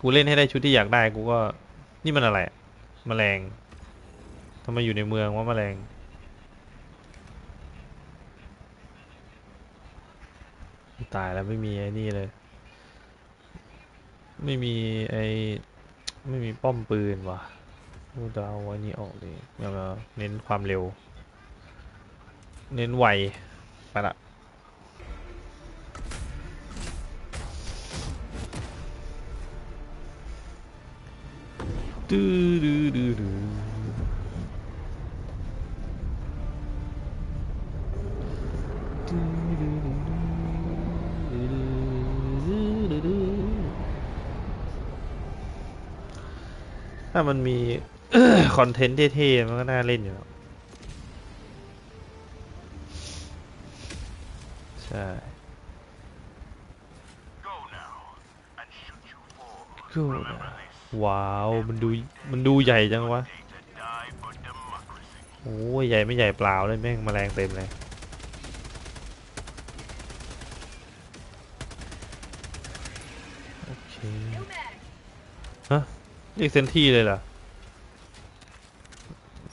กูเล่นให้ได้ชุดที่อยากได้กูก็ นี่มันอะไรอะแมลงทำไมอยู่ในเมืองว่าแมลงตายแล้วไม่มีไอ้นี่เลย ไม่มีไอ้ไม่มีป้อมปืนว่ะกูจะเอาไอ้นี้ออกเลยเดี๋ยวเน้นความเร็ว เน้นไวไปละ ดูดูดูดูถ้ามันมีคอนเทนต์เท่ๆ มันก็น่าเล่นอยู่แล้วใช่กูนะ ว้าว มันดูมันดูใหญ่จังวะโอ้ยใหญ่ไม่ใหญ่เปล่าเลยแม่งแมลงเต็มเลยโอเคฮะเรียกเซนที่เลยเหรอ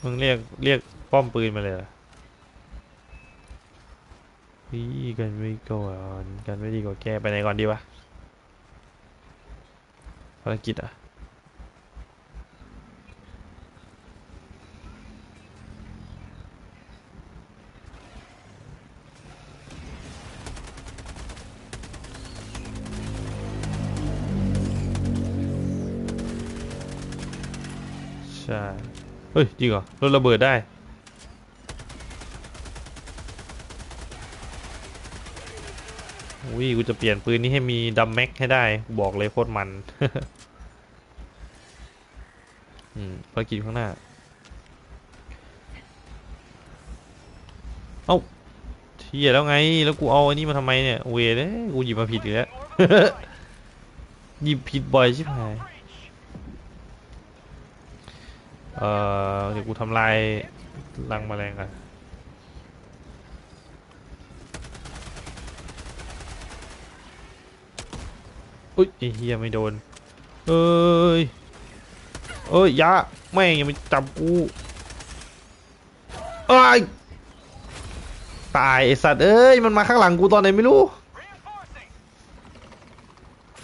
มึงเรียกเรียกป้อมปืนมาเลยเหรอพี่กันไม่ก่อนกันไม่ดีกว่าแกไปไหนก่อนดีวะภารกิจอะ ช่เฮ้ยจริงเหรอรถระเบิดได้อุ้ยกูจะเปลี่ยนปืนนี้ให้มีดัมแม็กให้ได้บอกเลยโคตรมันอืมภารกิจข้างหน้า เอ้าเทียแล้วไง แล้วกูเอาอันนี้มาทำไมเนี่ย เวเลยกูหยิบมาผิดอีกแล้ว หยิบผิดบ่อยชิบหาย เอ่อเดี๋ยวกูทำลายรังแมลงกันอุ้ยไอ้เฮียไม่โดน เอ้ย เอ้ยอยาแม่งยังไม่จับกูเอ้ยตายไอสัตว์เอ้ยมันมาข้างหลังกูตอนไหนไม่รู้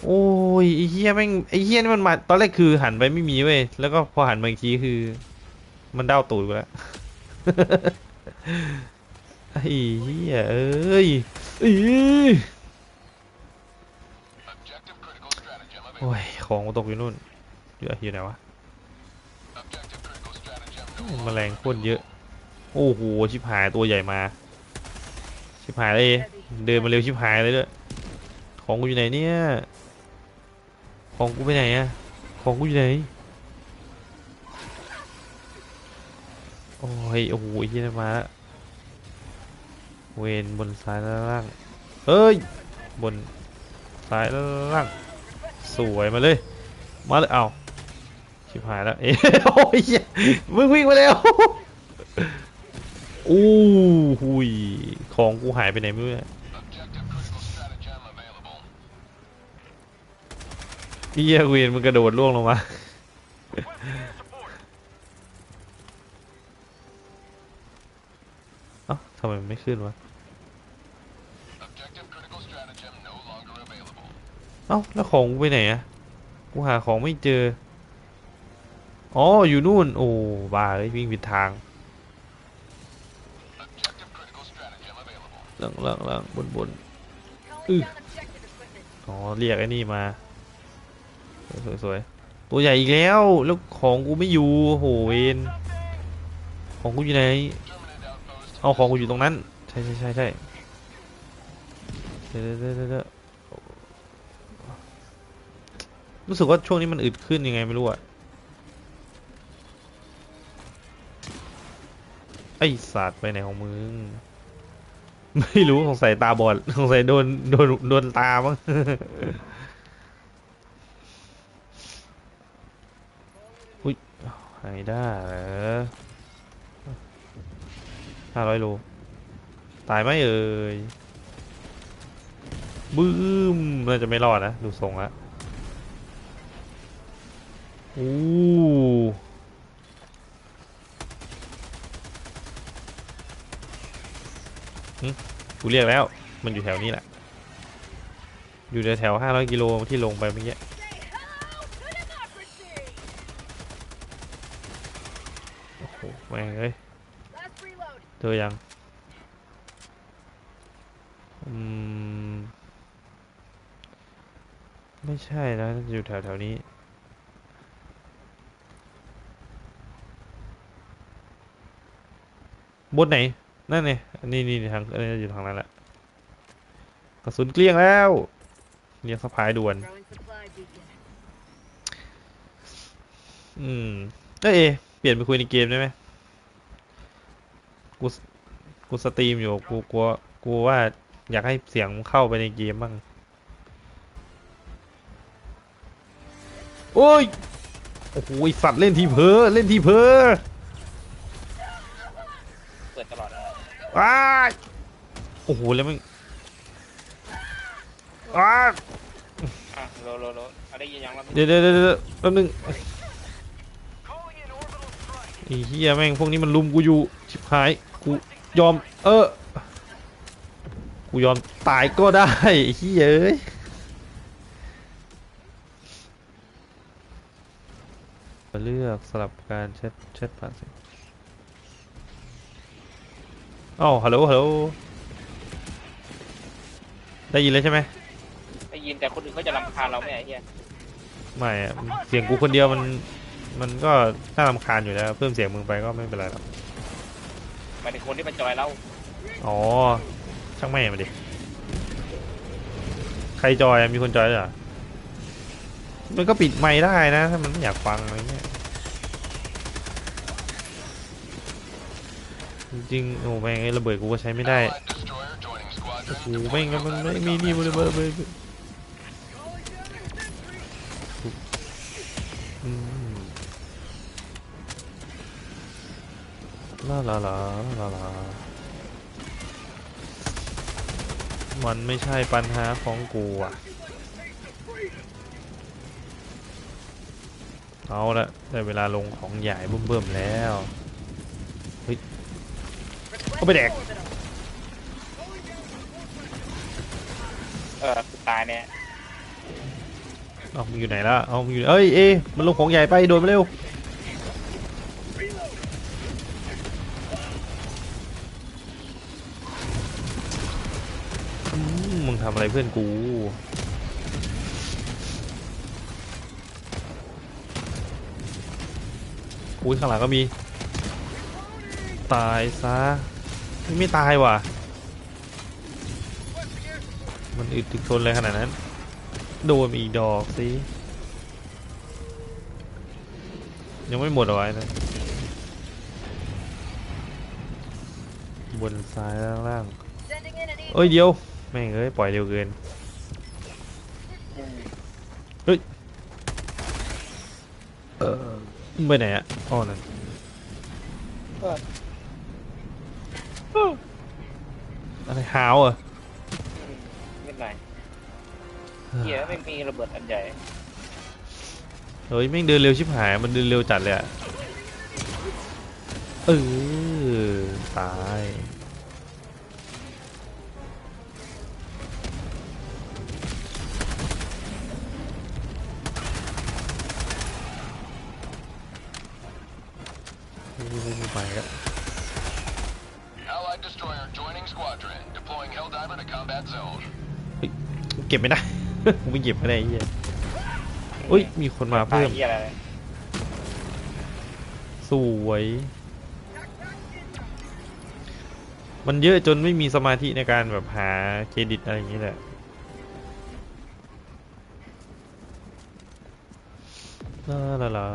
โอ้ ยไอ้เฮียแม่งไอ้เฮียนี่มันมาตอนแรกคือหันไปไม่มีเว้ยแล้วก็พอหันมาอีกทีคือ มันเด้าตูดกูแล้วไอ้เฮียเอ้ยเอ้ยโอ้ยของกูตกอยู่นู่นอยู่อยู่ไหนวะแมลงโคตรเยอะ โอ้โหชิบหายตัวใหญ่มา ชิบหายเลย เดินมาเร็วชิบหายเลยด้วยของกูอยู่ไหนเนี่ย ของกูไปไหนอะของกูอยู่ไหน โอ้ย โอ้โหไอ้เหี้ยมาแล้ว เวนบนซ้ายและล่าง เอ้ย บนซ้ายและล่าง สวยมาเลย มาเลย เอาชิบหายแล้ว เอ้ยโอ้ยมึงวิ่งมาแล้วอู้หุยของกูหายไปไหนไม่รู้เนี่ย เฮียเวนมันกระโดดล่วงลงมา เอ้าทำไมมันไม่ขึ้นวะ เอ้า แล้วของกูไปไหนอะกูหาของไม่เจอ อ๋อ อยู่นู่น โอ้ บ้าเอ้ยวิ่งผิดทางหลังหลังหลังบนบน Calling Ugh. down objective equipment. อ๋อ เรียกไอ้นี่มา สวยๆสวยตัวใหญ่อีกแล้ว แล้วของกูไม่อยู่โหเวนของกูอยู่ไหน เอาของกูอยู่ตรงนั้น ใช่ใช่ใช่ใช่เดี๋ยวเดี๋ยวเดี๋ยวเดี๋ยวรู้สึกว่าช่วงนี้มันอึดขึ้นยังไงไม่รู้อะไอสัตว์ไปไหนของมึง ไม่รู้สงสัยตาบอดสงสัยโดนโดนโดนตามั้ง อุ้ย หายได้เหรอห้าร้อยโล ตายไหมเอ่ยบึ้มน่าจะไม่รอดนะ ดูทรงละอู้หึกูเรียกแล้ว มันอยู่แถวนี้แหละ อยู่แถวห้าร้อยกิโลที่ลงไปเมื่อกี้ โอ้โหแม่งเอ้ย เจอยังอืม ไม่ใช่นะอยู่แถวแถวๆนี้บนไหน นั่นไงนี่นี่ทางอันนี้อยู่ทางนั้นแหละ กระสุนเกลี้ยงแล้วเรียกสะพายด่วน อืมเอ้ยเอเปลี่ยนไปคุยในเกมได้ไหม กูสกูสตรีมอยู่กูกลัวกูว่าอยากให้เสียงเข้าไปในเกมบ้างโอ้ยโอ้โหไอ้สัตว์เล่นทีเพอเล่นทีเพอเปิดตลอดเลยว้ายโอ้โหแล้วมันว้าอะโลโลโลเอาได้ยินยังแล้วเดี๋ยวเดี๋ยวเดี๋ยวเดี๋ยวแป๊บนึงไอ้เฮียแม่งพวกนี้มันลุมกูอยู่ชิบหายกู ยอม เออ กูยอมตายก็ได้ไอ้เฮียเอ้ยเลือกสลับการแชทแชทผ่านเสียงอ้าวฮัลโหลฮัลโหลได้ยินเลยใช่ไหมได้ยินแต่คนอื่นเขาจะรำคาญเราไหมไอ้เหี้ยไม่อะเสียงกูคนเดียวมัน มันก็น่ารำคาญอยู่แล้ว เพิ่มเสียงมึงไปก็ไม่เป็นไรหรอก หมายถึงคนที่มาจอยเราอ๋อ ช่างแม่มาดิ ใครจอยอะมีคนจอยด้วยเหรอ มันก็ปิดไมค์ได้นะ ถ้ามันไม่อยากฟังอะไรเงี้ย จริงๆโอ้แม่งไอ้ระเบิดกูก็ใช้ไม่ได้ โอ้โหแม่งมันไม่มีนี่มันระเบิดระเบิดอืม ลาลาลาลามันไม่ใช่ปัญหาของกูอะ เอาละได้เวลาลงของใหญ่เบิ่มๆแล้ว เฮ้ยเอาไปแดก เออตายเนี่ยเอามึงอยู่ไหนล่ะ เอามึงอยู่เอ้ย เอ มันลงของใหญ่ไป โดนมาเร็ว เพื่อนกูอุ้ยข้างหลังก็มี ตายซะไม่ตายว่ะ มันอึดถึกทนเลยขนาดนั้น โดนอีกดอกสิ ยังไม่หมดเอาไว้นะบนซ้ายล่างล่างเอ้ยเดียว แม่งเอ้ยปล่อยเร็วเกินเออมึงไปไหนอะอ๋อนั่นอะไรหาวอะไม่เป็นไรเหี้ยไม่มีระเบิดอันใหญ่เฮ้ยแม่งเดินเร็วชิบหายมันเดินเร็วจัดเลยอะเออตาย ไปแล้ว Allied destroyer joining squadron. Deploying Helldiver to combat zone. เก็บไม่ได้กูไม่เก็บไม่ได้ไอ้เฮียอุ้ยมีคนมาตายเพิ่มเหี้ยอะไรสวย มันเยอะจนไม่มีสมาธิในการแบบหาเครดิตอะไรอย่างนี้แหละ ลาลาลา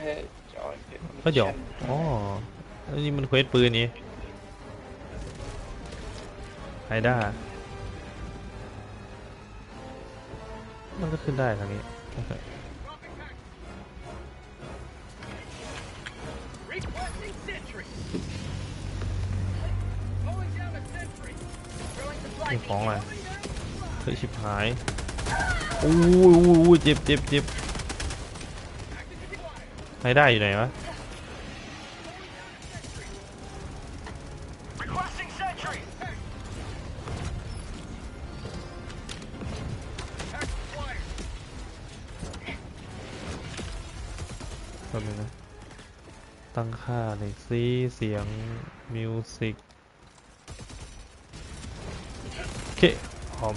เฮ้ยจ อยก็หยอกอ๋อแล้วนี่มันเควสปืนนี่ไฮด้ามันก็ขึ้นได้ทางนี้ Requesting sentry. Going down a sentry. นี่ของอะไรเฮ้ยชิบหายอู้ยอู้ยอู้ยเจ็บเจ็บเจ็บไม่ได้อยู่ไหนวะ ตั้งค่าหน่อยซิเสียงมิวสิกโอเคพร้อม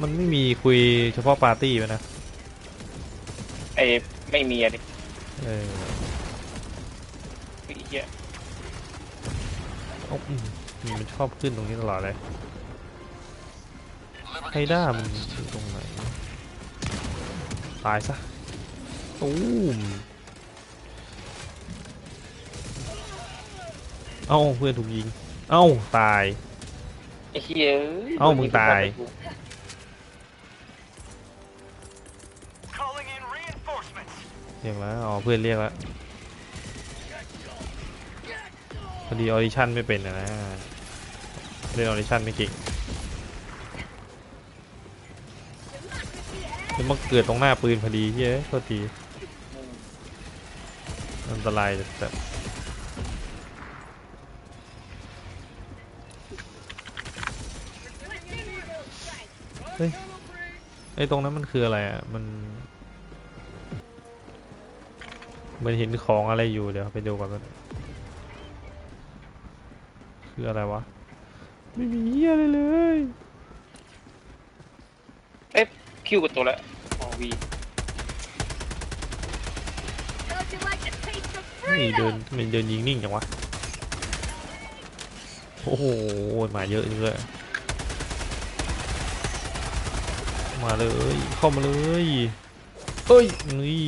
มันไม่มีคุยเฉพาะปาร์ตี้ไว้นะไอ้ไม่มีอะดิเออไอ้เหี้ยเอาอืมมันชอบขึ้นตรงนี้ตลอดเลยไฮ Liberty ด้ามัน dispatched. อยู่ตรงไหน ตายซะ ตูมเอ้าเพื่อนถูกยิง เอ้าตาย ไอ้เหี้ยเอ้ามึงตาย Calling in reinforcements. เรียกแล้วอ๋อเพื่อนเรียกแล้วพอดีออดิชั่นไม่เป็นอะนะเล่นออดิชั่นไม่เก่งแล้วมาเกิดตรงหน้าปืนพอดีเฮ้ยโทษทีอั นตรายจัดจัดเฮ้ยไอตรงนั้นมันคืออะไรอะ มันมันเห็นของอะไรอยู่เดี๋ยวไปดูก่อนมันคืออะไรวะ ไม่มีเหี้ยอะไรเลย เอ๊ะคิวกับตัวละอ๋อวี นี่เดินมันเดินยิงนิ่งจังวะ โอ้โห มาเยอะเลย มาเลย เข้ามาเลยเอ้ยนี่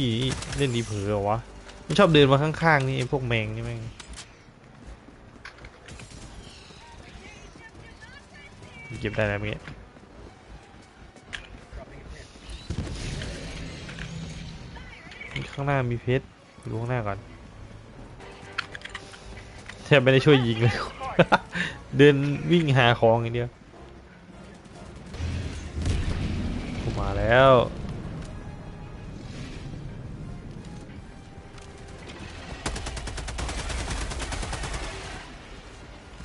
เล่นดีเผือเหรอวะ มันชอบเดินมาข้างๆนี่พวกแมงนี่แม่งเก็บได้แล้วเมื่อกี้ข้างหน้ามีเพชรดูข้างหน้าก่อน ทบไม่ได้ช่วยยิงเลย เดินวิ่งหาของอย่างเดียวกูมาแล้ว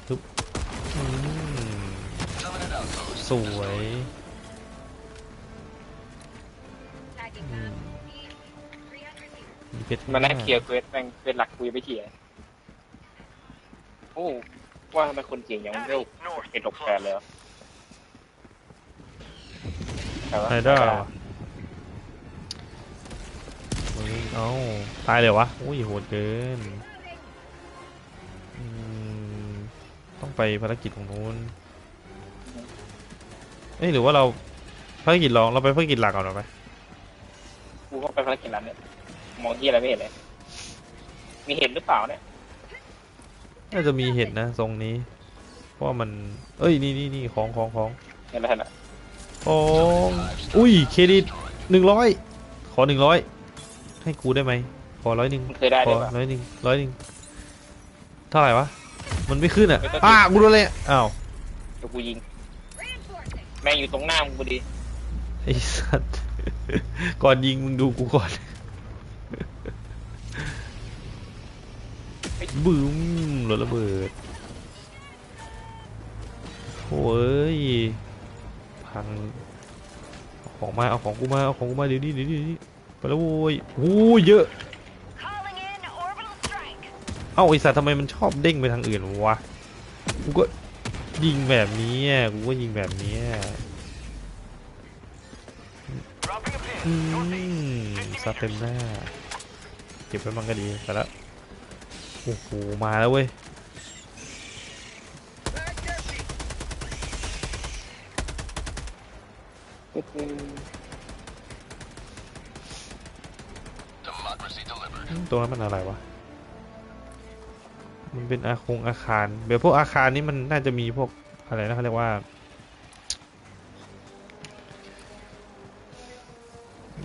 ทุบสวยมันน่าเคลียร์เควสแม่งเควสหลักคุยไปเถีย โอ้ว่าทำไมคนเก่งอย่างเร็วเห็นหลบแฟนเลยเหรอแต่ว่าไฮด้ามึงเอ้าตายเลยวะอุ้ยโหดเกินอืมต้องไปภารกิจตรงนู้นเอ้ยหรือว่าเราภารกิจรองเราไปภารกิจหลักก่อนหรอไหมกูก็ไปภารกิจนั้นเนี่ยมองที่อะไรไม่เห็นเลย มีเห็นหรือเปล่าเนี่ย น่าจะมีเห็นนะทรงนี้ เพราะว่ามัน เอ้ยนี่นี่นี่ของของของเห็นแล้วเห็นแล้วของอุ้ยเครดิตหนึ่งร้อยขอหนึ่งร้อยให้กูได้ไหมขอร้อยหนึ่งมันเคยได้ขด้อวยป่ะร้อยหนึ่งร้อยหนึ่งเท่าไหร่วะมันไม่ขึ้นอะไม่ต้องอ่ากูโดนเลยอะอ้าวเดี๋ยวกูยิง Reinforcing. แม่งอยู่ตรงหน้ามึงพอดีไอ้สัตว์ก่อนยิงมึงดูกูก่อน บึ้มรถระเบิดโอ้ยพังเอาของมาเอาของกูมาเอาของกูมาเดี๋ยวนี้เดี๋ยวนี้เดี๋ยวนี้ไปแล้วโว้ยโอ้ยเยอะ Calling in orbital strike. เอ้าไอสัตว์ทำไมมันชอบเด้งไปทางอื่นวะกูก็ยิงแบบนี้อะกูก็ยิงแบบนี้อะ Dropping a อื pin. ม Northeast. สเต็มหน้าเก็บไว้มันก็ดีไปแล้วโอ้โหมาแล้วเว้ย Democracy delivered. อืมตรงนั้นมันอะไรวะ มันเป็นอาคงอาคาร เดี๋ยวพวกอาคารนี้มันน่าจะมีพวกอะไรนะเขาเรียกว่า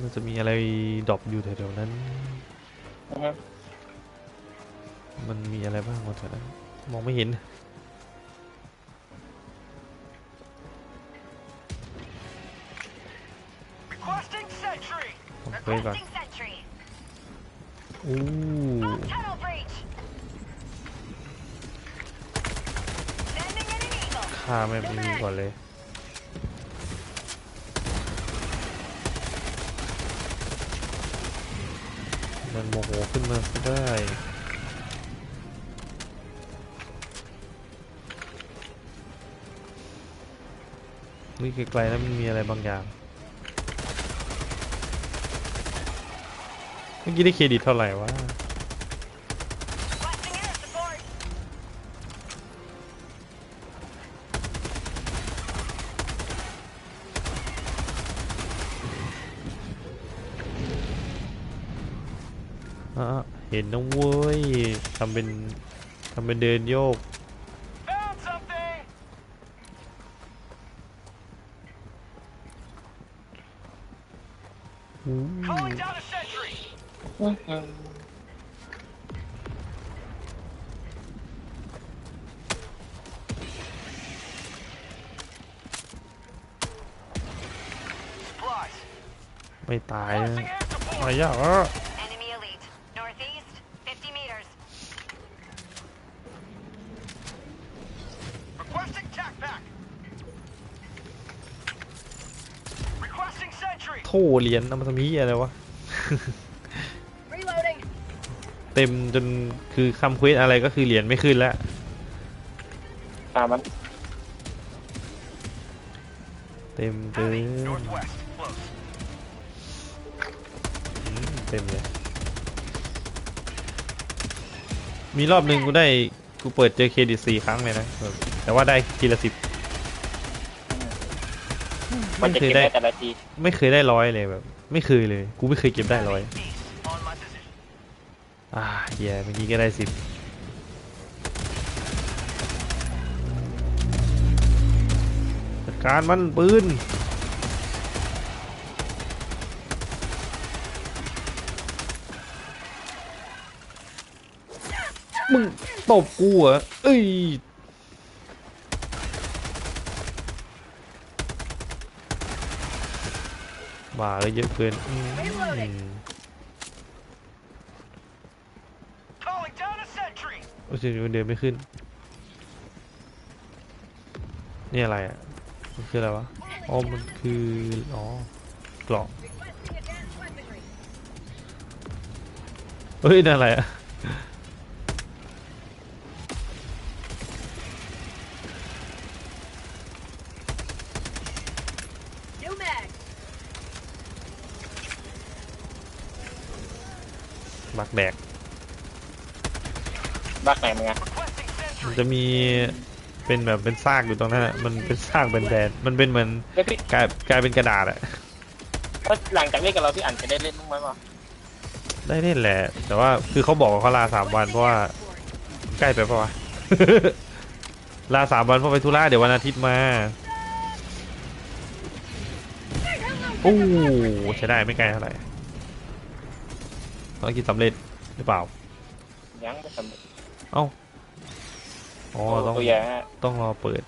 มันจะมีอะไรดรอปอยู่แถวๆนั้นอือฮึ มันมีอะไรบ้างวะแถวนั้นมองไม่เห็น ผมเคยก่อนอ้ฆ่าไม่มีก่อนเลยมันโมโหขึ้นมาได้ นี่ไกลๆแล้วมันมีอะไรบางอย่าง เมื่อกี้ได้เครดิตเท่าไหร่วะ Requesting air support. อะเห็นนะเว้ยทำเป็นทำเป็นเดินโยก Found something! อู้ Calling down a sentry! อืม Supplies! ไม่ตายนะ Requesting air support! อะไรยากอะ Enemy elite. Northeast, 50 meters. Requesting tac pack! Requesting sentry! โถเหรียญเอามาทำพี่อะไรวะ Reloading. เต็มจนคือคำเควสอะไรก็คือเหรียญไม่ขึ้นแล้วตามมันเต็มเต็ม Enemy northwest. Close. อืมเต็มเลย มีรอบหนึ่งกูได้กูเปิดเจอเครดิตสี่ครั้งเลยนะแบบแต่ว่าได้ทีละสิบ มันจะไม่เคยเก็บได้ได้แต่ละที ไม่เคยได้ร้อยเลยแบบ ไม่เคยเลย กูไม่เคยเก็บได้ร้อย East. On my position. อ่าเฮียเมื่อกี้ก็ได้สิบจัดการมันปืนมึงตบกูเหรอเอ้ย มาเลยเยอะเกินอืม Calling down a sentry! โอ้ยเดินไม่ขึ้น นี่อะไรอะ มันคืออะไรวะ อ๋อ มันคือ อ๋อกล่องเฮ้ยนั่นอะไรอะ แดกบักไหนมึงอะ Requesting มัน sentry! จะมีเป็นแบบเป็นซากอยู่ตรงนั้นอะมันเป็นซากแบนๆมันเป็นเหมือนแล้วพี่กลายกลายเป็นกระดาษอะแล้วหลังจากเล่นกับเราพี่อันจะได้เล่นบ้างไหมวะได้เล่นแหละ แต่ว่าคือเขาบอกว่าเขาลาสามวันเพราะว่าใกล้ไปปะวะ ลาสามวันเพราะไปธุระเดี๋ยววันอาทิตย์มาโอ้ใช้ได้ไม่ไกลเท่าไหร่ ภารกิจสำเร็จหรือเปล่า ยังไม่สำเร็จเอ้า อ๋อต้องตัวใหญ่ฮะต้องรอเปิด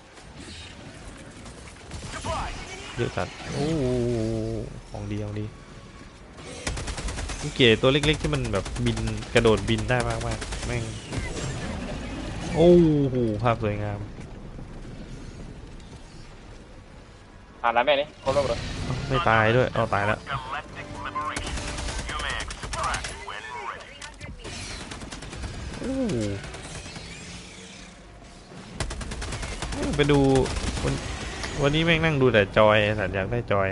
Supplies! เยอะจัดโอ้ของดีของดีกูเกลียดตัวเล็กๆที่มันแบบบินกระโดดบินได้มากๆแม่ง โอ้โหภาพสวยงามผ่านแล้วแม่นี่โคโลบเลยเอ้าไม่ตายด้วยเอาตายแล้ว ไปดูวันวันนี้แม่งนั่งดูแต่จอยไอ้สัตว์อยากได้จอย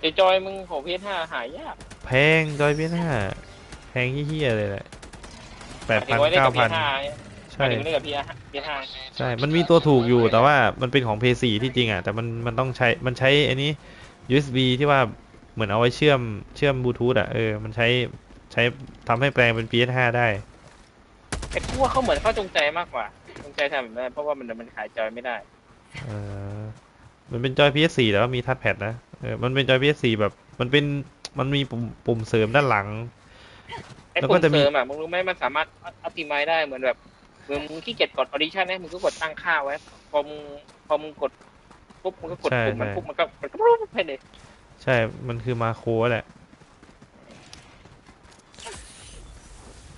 ไอจอยมึงของเพชห้าหายากแพงจอยพีห้าแพงเฮี้ยๆเลยแหละแปดถึพังนไว้เล่นเก้ากับเพพันชห้าใช่ถึงเล่นกับเพชห้าเพชห้าใช่ มันมีตัวถูกอยู่แต่ว่ามันเป็นของ p 4ที่จริงอะแต่มันมันต้องใช้มันใช้ไอ้นี้ USB ที่ว่าเหมือนเอาไว้เชื่อมเชื่อมบลูทูธอะเออมันใช้ใช้ทำให้แปลงเป็น PS5 ได้ ไอ้กูว่าเขาเหมือนเขาจงใจมากกว่าจงใจทำแบบนั้นเพราะว่ามันมันขายจอยไม่ได้เออมันเป็นจอย PS4 แต่ว่ามีทัชแพดนะเออมันเป็นจอย PS4 แบบ มันเป็นมันมีปุ่มปุ่มเสริมด้านหลัง ไอ้แล้วปุ่ก็มจะมี เสริมอะมึงรู้ไหมมันสามารถอัติมายได้เหมือนแบบมึงมึงขี้เกียจกดออดิชั่นเนี่ยมึงก็กดตั้งค่าไว้พอมึงพอมึงกดปุ๊บมึงก็กดปุ่มมันปุ๊บมันก็มันก็ปุ๊บไปเลย ใช่ มันคือมาโครแหละ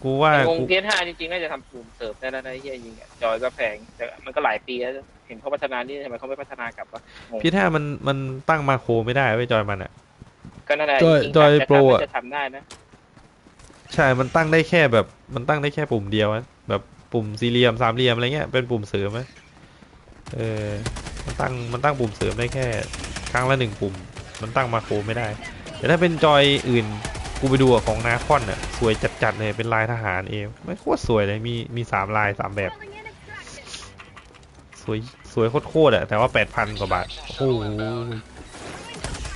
กูว่าแต่วงกู เพียห้าจริงๆ น่าจะทำปุ่มเสิร์ฟได้แล้วนะไอ้เฮียยิงอะจอยก็แพงแต่มันก็หลายปีแล้วเห็นเขาพัฒนานี่ทำไมเขาไม่พัฒนากลับวะงงพี่ถ้ามันมันตั้งมาโครไม่ได้ไว้ยจอยมันอะ ก็นั่นแหละจอยจริงๆจอยจะโปรทำอะจะทำได้นะใช่ มันตั้งได้แค่แบบ มันตั้งได้แค่ปุ่มเดียวอะแบบปุ่มสี่เหลี่ยมสามเหลี่ยมอะไรเงี้ย เป็นปุ่มเสริมไหมเออ มันตั้ง มันตั้งปุ่มเสริมได้แค่ ครั้งละหนึ่งปุ่ม มันตั้งมาโครไม่ได้ แต่ถ้าเป็นจอยอื่น กูไปดูของนาคอนอะสวยจัดๆเลยเป็นลายทหารเองไม่โคตรสวยเลยมีมีสามลายสามแบบ สวยสวยโคตรๆอะแต่ว่าแปดพันกว่าบาทโอ้โห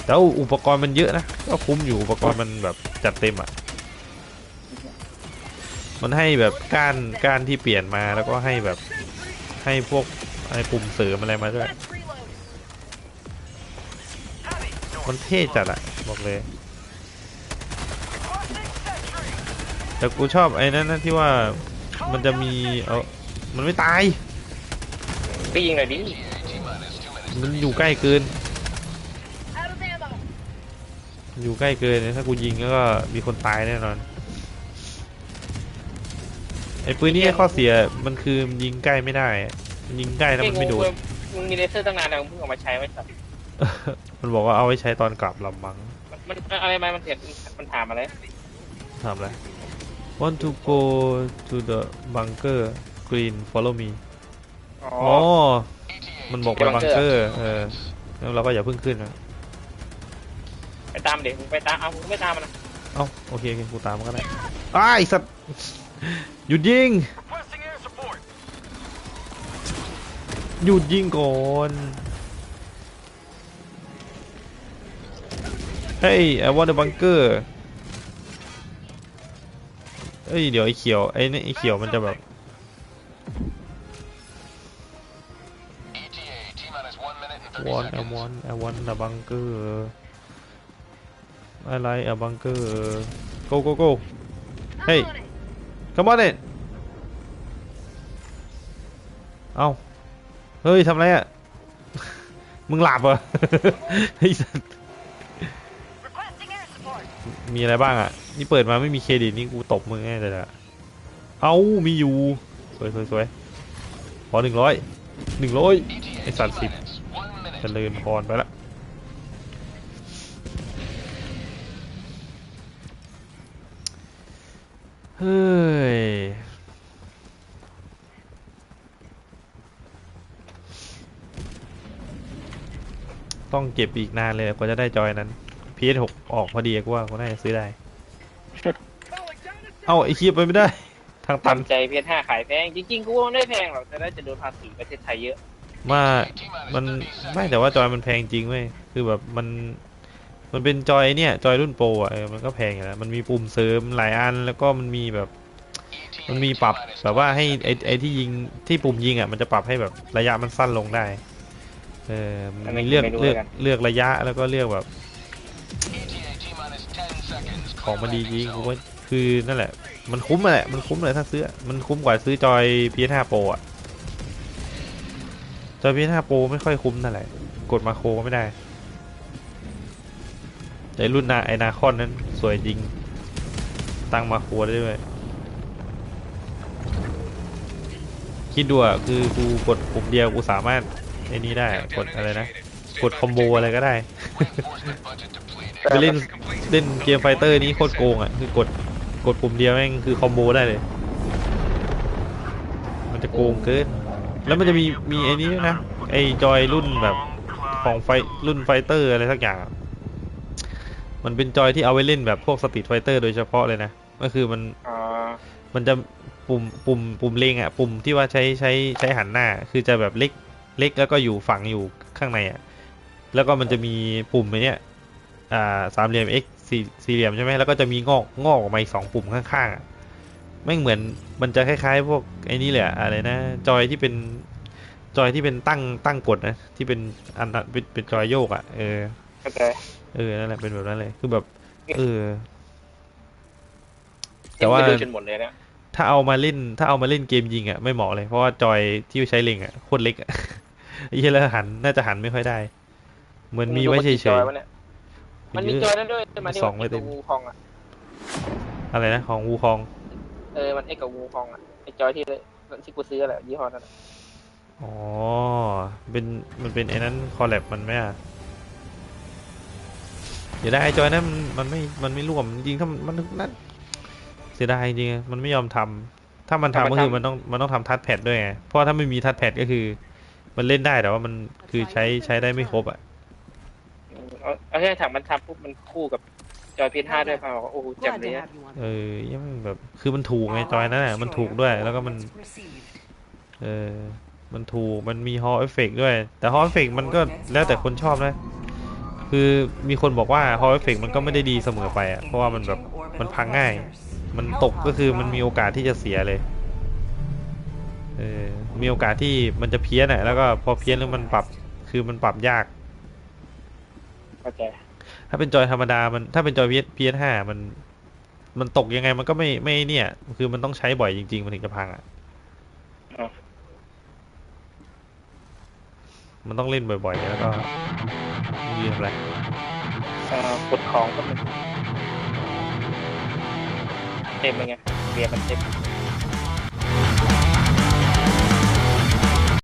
แล้วอุปกรณ์มันเยอะนะก็คุ้มอยู่อุปกรณ์มันแบบจัดเต็มอะมันให้แบบก้านก้านที่เปลี่ยนมาแล้วก็ให้แบบให้พวกไอ้ปุ่มเสริมอะไรมาด้วยมันเท่จัดอะบอกเลย แต่กูชอบไอ้นั้นนะที่ว่ามันจะมีเออมันไม่ตายก็ยิงหน่อยดิมันอยู่ใกล้เกิน Out of ammo. อยู่ใกล้เกินถ้ากูยิงแล้วก็มีคนตายแน่นอนไอ้ปืนนี้ข้อเสียมันคือมันยิงใกล้ไม่ได้อะมันยิงใกล้แล้วมันไม่โดนมึงมีเลเซอร์ตั้งนานแล้วมึงเพิ่งเอามาใช้ไว้สัตว์มันบอกว่าเอาไว้ใช้ตอนกลับลำมังมันมันอะไรมามันเถียงมันถามอะไรทำอะไร Want to go to the bunker green follow me อ๋อ อ๋อ มันบอกไปไปบับังงเกเกออร์ร์ เออแล้วเราก็อย่าเพิ่งขึ้นนะไปตามเด็กมึงไปตาม เอามึงไม่ตามมันนะเอ้าโอเคโอเคกูตามมันก็ได้อ้ายสัตว์ หยุดยิงหยุดยิงก่อน เฮ้ย I want a bunker เอ้ยเดี๋ยวไอ้เขียวไอ้นี่ไอ้เขียวมันจะแบบ ETA, T minus one minute and 30 want I seconds. want I want a bunker I like a bunker go go go I'm Hey. on it. come on in เอาเฮ้ยทำไรอะ มึงหลับเหรอเฮ้ยสัตว์ Requesting air support. มีอะไรบ้างอะนี่เปิดมาไม่มีเครดิตนี่กูตบมึงแน่เลยอะเอามีอยู่ สวยสวยสวยขอหนึ่งร้อยหนึ่งร้อย ETA, Hey, T Sun Seed. minus one minute. เจริญพรไปละเฮ้ยต้องเก็บอีกนานเลยกว่าจะได้จอยนั้น PS6 อทหกออกพอดีกูว่ากูน่าจะซื้อได้ เอ้าไอ้เคียไปไม่ได้ ทางตันทำใจเพียห้าขายแพง จริงๆกูว่ามันไม่แพงหรอก แต่น่าจะโดนภาษีประเทศไทยเยอะมา ETA, T minus มัน30ไม่ seconds. แต่ว่าจอยมันแพงจริงเว้ยคือแบบมัน มันเป็นจอยเนี่ยจอยรุ่นโปรอะเออมันก็แพงอยู่แล้วมันมีปุ่มเสริมหลายอันแล้วก็มันมีแบบ ETA, มันมี T ปรับ minus แบบว่าให้20ไอไอที่ยิงที่ปุ่มยิงอะมันจะปรับให้แบบระยะมันสั้นลงได้ เออมันอันนี้มีเลือกไม่รู้เลือกเหมือนกัน เลือกระยะแล้วก็เลือกแบบ ของมันดีจริง Clear กู landing ว่าคือนั่นแหละ มันคุ้มอะแหละ มันคุ้มเลยถ้าซื้ออะมันคุ้มกว่าซื้อจอย PS5 Pro อะ จอย PS5 Pro ไม่ค่อยคุ้มนั่นแหละ กดมาโครก็ไม่ได้ แต่รุ่นนาไอนาคอนนั้นสวยจริง ตั้งมาโครได้ด้วย คิดดูอะคือกูกดปุ่มเดียวกูสามารถไอ้นี้ได้ กดอะไรนะ กดคอมโบอะไรก็ได้ Reinforcement budget depleted. ไปเล่นเล่นเกมไฟเตอร์นี้โคตรโกงอะคือกดกดปุ่มเดียวแม่งคือคอมโบได้เลย มันจะโกงเกิน แล้วมันจะมีมีไอ้นี้ด้วยนะไอ้จอยรุ่นแบบของไฟรุ่นไฟเตอร์อะไรสักอย่างอะมันเป็นจอยที่เอาไว้เล่นแบบพวกสตรีทไฟเตอร์โดยเฉพาะเลยนะ ก็คือมันอ๋อมันจะปุ่มปุ่มปุ่มเล็งอะปุ่มที่ว่าใช้ใช้ใช้หันหน้า คือจะแบบเล็กเล็กแล้วก็อยู่ฝังอยู่ข้างในอะ แล้วก็มันจะมีปุ่มไอ้เนี้ยอ่าสามเหลี่ยม x สี่สี่เหลี่ยมใช่ไหมแล้วก็จะมีงอกงอกออกมาอีกสองปุ่มข้างๆอะแม่งเหมือนมันจะคล้ายๆ พวกไอ้นี่แหละอะไรนะ จอยที่เป็นจอยที่เป็นตั้งตั้งกดนะ ที่เป็นอันเป็นเป็นจอยโยกอะเออเข้าใจเออนั่นแหละเป็นแบบนั้นเลยคือแบบเออแต่แต่ว่าว่าดูจนหมดเลยนะถ้าเอามาเล่น ถ้าเอามาเล่นเกมยิงอะไม่เหมาะเลยเพราะว่าจอยที่ใช้เล็งอะโคตรเล็กอะไอ้เหี้ยแล้วหันน่าจะหันไม่ค่อยได้ เหมือนมีไว้เฉยจอวะเนี่ยๆมันมีเยจออะยนั่นด้วยมันที่สองไว้เต็ม วูคองอะ อะไรนะของวูคอง เออ มันไอ้กับวูคองอะ ไอ้จอยที่ที่กูซื้อแหละยี่ห้อนั้นอะอ๋อ เป็น มันเป็นไอ้นั้นคอลแลบมันไหมอะเดี๋ยวได้ไอจอยนั้นมันมันไม่ มันไม่ร่วมจริงๆถ้ามันมันนั่นเสียดายจริงๆมันไม่ยอมทำถ้ามันทำก็คือมันต้องมันต้องทำทัชแพดด้วยไง เพราะว่าถ้าไม่มีทัชแพดก็คือ มันเล่นได้แต่ว่ามันคือใช้ใช้ได้ไม่ครบอะอืม เอาเอาแค่ถังมันทำปุ๊บมันคู่กับจอยพีห้าด้วยเปล่าโอ้โห Glad จำ to เลยอะ have you on เออยังแบบคือมันถูกไงจอยนั้นอะมันถูกด้วย แล้วก็มัน Received. เออ มันถูก มันมีฮอลเอฟเฟกด้วย แต่ฮอลเอฟเฟกมันก็แล้วแต่คนชอบนะ คือมีคนบอกว่าฮอลเอฟเฟกมันก็ไม่ได้ดีเสมอไปอะ เพราะว่ามันแบบมันพังง่าย มันตกก็คือมันมีโอกาสที่จะเสียเลย เออ มีโอกาสที่มันจะเพี้ยนอะ แล้วก็พอเพี้ยนแล้วมันปรับ คือมันปรับยาก เข้าใจถ้าเป็นจอยธรรมดามันถ้าเป็นจอย PS PS5 มัน มันตกยังไงมันก็ไม่ไม่เนี่ย คือมันต้องใช้บ่อยจริง ๆ มันถึงจะพังอะอ๋อมันต้องเล่นบ่อยๆ แล้วก็ไม่รู้ทำอะไรเอ่อกดของก็มันเต็มเลยไงเบียร์มันเต็ม